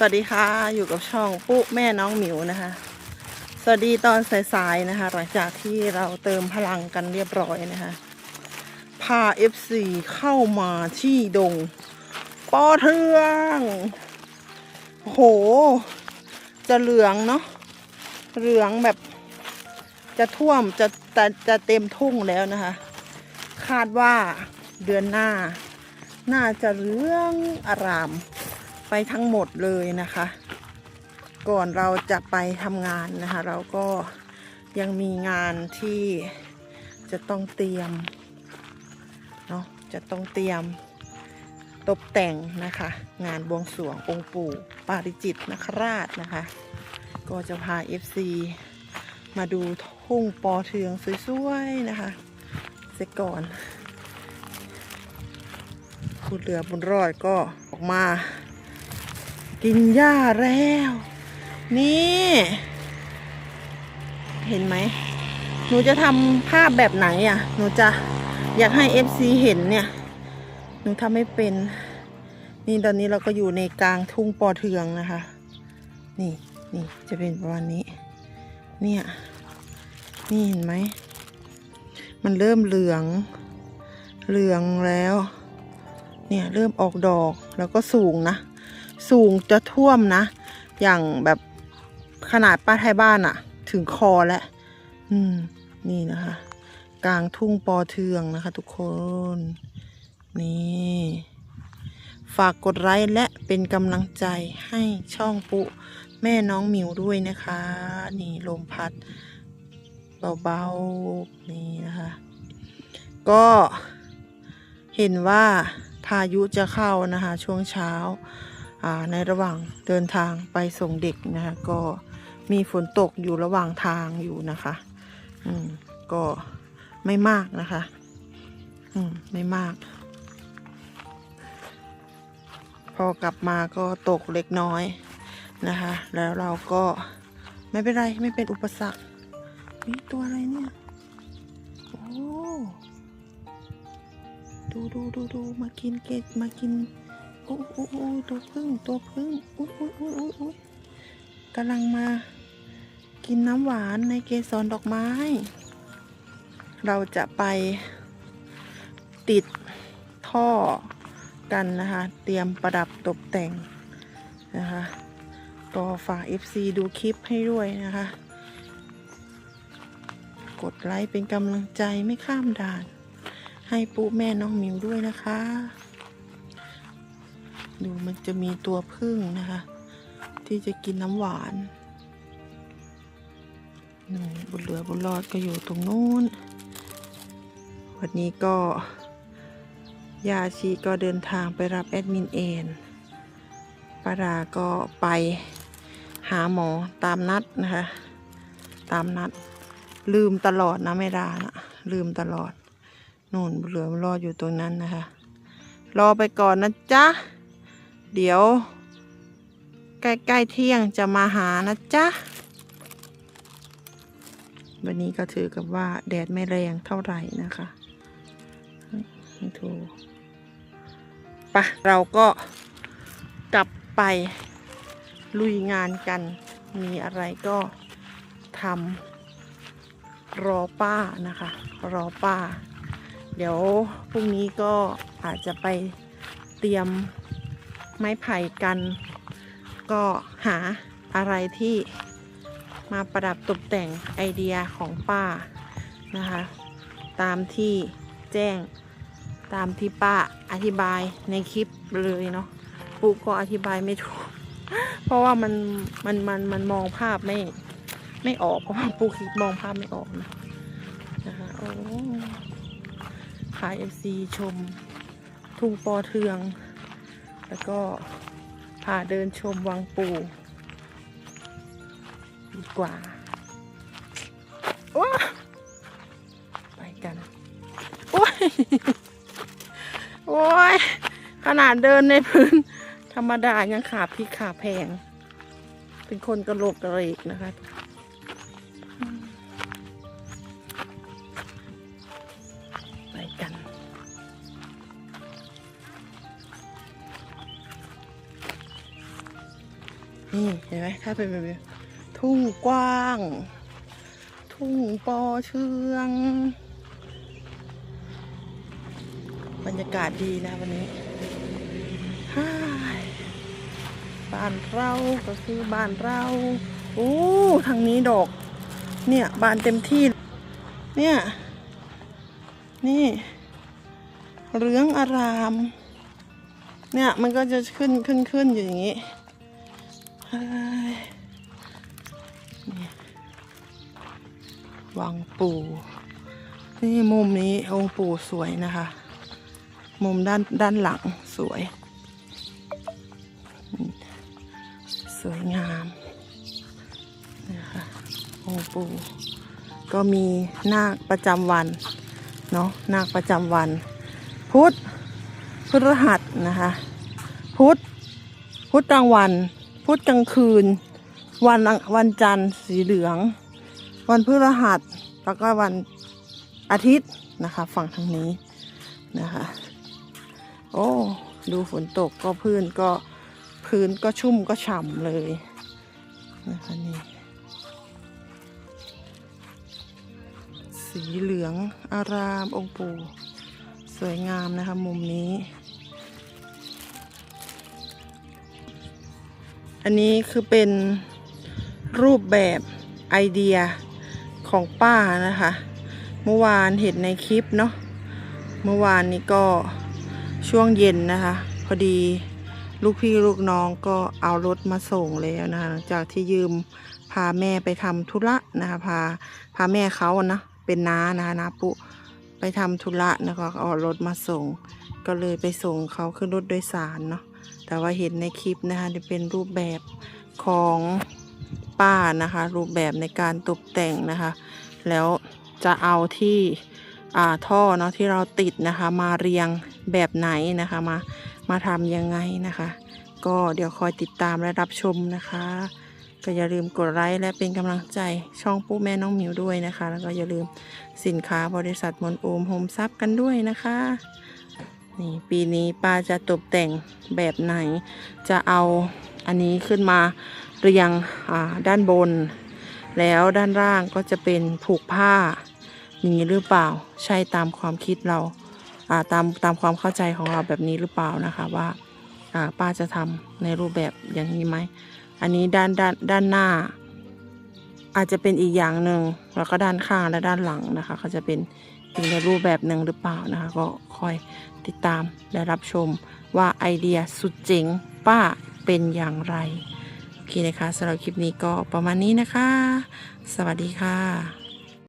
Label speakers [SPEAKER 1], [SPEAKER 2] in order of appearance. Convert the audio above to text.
[SPEAKER 1] สวัสดีค่ะ อยู่กับช่องปุ๊แม่น้องหมิวนะคะ สวัสดีตอนสายๆนะคะ หลังจากที่เราเติมพลังกันเรียบร้อยนะคะ พา FC เข้ามาที่ดงปอเทืองโอ้โหจะเหลืองเนาะเหลืองแบบจะท่วมจะจะจะเต็มทุ่งแล้วนะคะ คาดว่าเดือนหน้า น่าจะเหลืองอาราม ไปทั้งหมดเลยนะคะ ก่อนเราจะไปทำงานนะคะ เราก็ยังมีงานที่จะต้องเตรียมเนาะจะต้องเตรียมตกแต่งนะคะ งานบวงสรวงองค์ปู่ปาริจิตนคราชนะคะ ก็จะพา FC มาดูทุ่งปอเทืองสวยๆนะคะเสร็จก่อนคุณเรือบุญรอดก็ออกมา กินหญ้าแล้ว นี่ เห็นไหม หนูจะทำภาพแบบไหนอะ หนูจะอยากให้ FC เห็นเนี่ย หนูทำไม่เป็น นี่ตอนนี้เราก็อยู่ในกลางทุ่งปอเทืองนะคะ นี่นี่จะเป็นประมาณนี้ เนี่ย นี่เห็นไหม มันเริ่มเหลือง เหลืองแล้ว เนี่ยเริ่มออกดอกแล้วก็สูงนะ สูงจะท่วมนะ อย่างแบบขนาดป้าไทยบ้านอะถึงคอแล้วอืม นี่นะคะ กลางทุ่งปอเทืองนะคะ ทุกคน นี่ ฝากกดไลค์และเป็นกำลังใจให้ช่องปุ แม่น้องหมิวด้วยนะคะ นี่ลมพัดเบาๆ นี่นะคะ ก็เห็นว่าพายุจะเข้านะคะ ช่วงเช้าอ่า ในระหว่างเดินทางไปส่งเด็กนะคะก็มีฝนตกอยู่ระหว่างทางอยู่นะคะอืมก็ไม่มากนะคะอืมไม่มาก พอกลับมาก็ตกเล็กน้อยนะคะ แล้วเราก็ไม่เป็นไรไม่เป็นอุปสรรคนี่ตัวอะไรเนี่ยโอ้ดูดูดูดูมากินเกตมากิน โอ้โอ้โอ้ตัวพึ่งตัวพึ่งอุ้ยอุ้ยอุ้ยอุ้ยอุ้ยกำลังมากินน้ำหวานในเกสรดอกไม้ เราจะไปติดท่อกันนะคะ เตรียมประดับตกแต่งนะคะก็ฝาก FC ดูคลิปให้ด้วยนะคะ กดไลค์เป็นกำลังใจไม่ข้ามด่าน ให้ปุ๊แม่น้องมิวด้วยนะคะ ดูมันจะมีตัวพึ่งนะคะ ที่จะกินน้ำหวานนี่บุญเหลือบุญรอดก็อยู่ตรงนู้น วันนี้ก็ยาชีก็เดินทางไปรับแอดมินเอนปาดาก็ไปหาหมอตามนัดนะคะ ตามนัด ลืมตลอดนะไม่ดานะลืมตลอดนู่นบุญเหลือบุญรอดอยู่ตรงนั้นนะคะ รอไปก่อนนะจ๊ะ เดี๋ยว ใกล้ๆเที่ยงจะมาหานะจ๊ะ วันนี้ก็ถือกับว่าแดดไม่แรงเท่าไหร่นะคะถูปะเราก็กลับไปลุยงานกัน มีอะไรก็ทำรอป้านะคะ รอป้า เดี๋ยวพรุ่งนี้ก็อาจจะไปเตรียม ไม้ไผ่กัน ก็หาอะไรที่มาประดับตกแต่งไอเดียของป้านะคะ ตามที่แจ้งตามที่ป้าอธิบายในคลิปเลยเนาะปุ๊ก็อธิบายไม่ถูก เพราะว่ามันมันมันมันมองภาพไม่ไม่ออกเพราะว่าปุ๊คิดมองภาพไม่ออกนะนะคะโอ้ขายเอฟซีชมทุ่งปอเทือง แล้วก็พาเดินชมวังปูดีกว่าว้าไปกัน โอ้ย โอ้ย ขนาดเดินในพื้น ธรรมดายังขาพริกขาแพง เป็นคนกระโหลกกระเหลกนะคะ นี่เห็นไหมถ้าเป็นแบบนี้ทุ่งกว้าง ทุ่งปอเชือง บรรยากาศดีนะวันนี้บ้านเราก็คือบ้านเราโอ้ทางนี้ดอก เนี่ยบานเต็มที่ เนี่ย นี่เหลืองอาราม เนี่ยมันก็จะขึ้นขึ้นขึ้นอยู่อย่างนี้ นี่วังปู่ นี่มุมนี้องค์ปู่สวยนะคะ มุมด้านด้านหลังสวย สวยงามนะคะองค์ปู่ก็มีนาคประจำวันเนาะนาคประจำวัน พุธพฤหัสนะคะ พุธพุธกลางวัน พุธกลางคืน วันวันจันทร์สีเหลือง วันพฤหัสแล้วก็วันอาทิตย์นะคะ ฝั่งทางนี้นะคะ โอ้ ดูฝนตกก็พื้นก็พื้นก็ชุ่มก็ฉ่ำเลยนะคะนี่สีเหลืองอารามองค์ปู่สวยงามนะคะ มุมนี้ อันนี้คือเป็นรูปแบบไอเดียของป้านะคะ เมื่อวานเห็นในคลิปเนาะ เมื่อวานนี้ก็ช่วงเย็นนะคะ พอดีลูกพี่ลูกน้องก็เอารถมาส่งแล้วนะคะจากที่ยืมพาแม่ไปทำธุระนะคะพาพาแม่เขานะเป็นน้านะคะนาปุไปทำธุระนะคะก็เอารถมาส่ง ก็เลยไปส่งเขาขึ้นรถโดยสารเนาะ แต่ว่าเห็นในคลิปนะคะจะเป็นรูปแบบของป้านะคะ รูปแบบในการตกแต่งนะคะ แล้วจะเอาที่อ่าท่อเนาะที่เราติดนะคะ มาเรียงแบบไหนนะคะมามาทำยังไงนะคะ ก็เดี๋ยวคอยติดตามและรับชมนะคะ ก็อย่าลืมกดไลค์และเป็นกำลังใจช่องปุ๊แม่น้องหมิวด้วยนะคะ แล้วก็อย่าลืมสินค้าบริษัทมนโอมโฮมซับกันด้วยนะคะ นี่ปีนี้ป้าจะตกแต่งแบบไหน จะเอาอันนี้ขึ้นมาเรียงด้านบน แล้วด้านล่างก็จะเป็นผูกผ้าอย่างนี้หรือเปล่าใช่ตามความคิดเราตามตามความเข้าใจของเราแบบนี้หรือเปล่านะคะว่าป้าจะทำในรูปแบบอย่างนี้ไหมอันนี้ด้านด้านด้านหน้า อาจจะเป็นอีกอย่างหนึ่งแล้วก็ด้านข้างและด้านหลังนะคะเขาจะเป็น อีกในรูปแบบหนึ่งหรือเปล่านะคะ ก็คอยติดตามและรับชมว่าไอเดียสุดเจ๋งป้าเป็นอย่างไร โอเคนะคะสำหรับคลิปนี้ก็ประมาณนี้นะคะ สวัสดีค่ะ